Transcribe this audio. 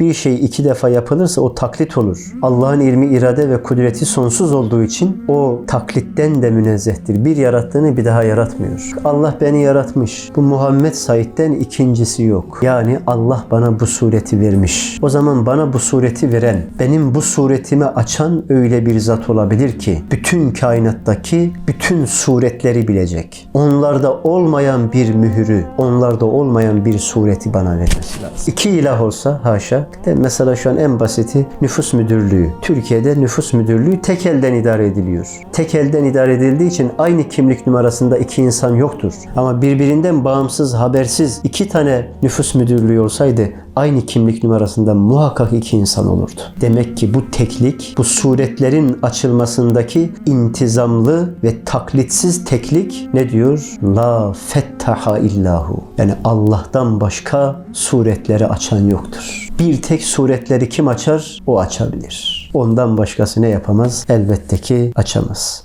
Bir şey iki defa yapılırsa o taklit olur. Allah'ın ilmi, irade ve kudreti sonsuz olduğu için o taklitten de münezzehtir. Bir yarattığını bir daha yaratmıyor. Allah beni yaratmış. Bu Muhammed Said'den ikincisi yok. Yani Allah bana bu sureti vermiş. O zaman bana bu sureti veren, benim bu suretimi açan öyle bir zat olabilir ki bütün kainattaki bütün suretleri bilecek. Onlarda olmayan bir mühürü, onlarda olmayan bir sureti bana vermesi lazım. İki ilah olsa haşa. Mesela şu an en basiti nüfus müdürlüğü. Türkiye'de nüfus müdürlüğü tek elden idare ediliyor. Tek elden idare edildiği için aynı kimlik numarasında iki insan yoktur. Ama birbirinden bağımsız, habersiz iki tane nüfus müdürlüğü olsaydı aynı kimlik numarasında muhakkak iki insan olurdu. Demek ki bu teklik, bu suretlerin açılmasındaki intizamlı ve taklitsiz teklik ne diyor? La fettaha illahu. Yani Allah'tan başka suretleri açan yoktur. Bir tek suretleri kim açar? O açabilir. Ondan başkası ne yapamaz? Elbette ki açamaz.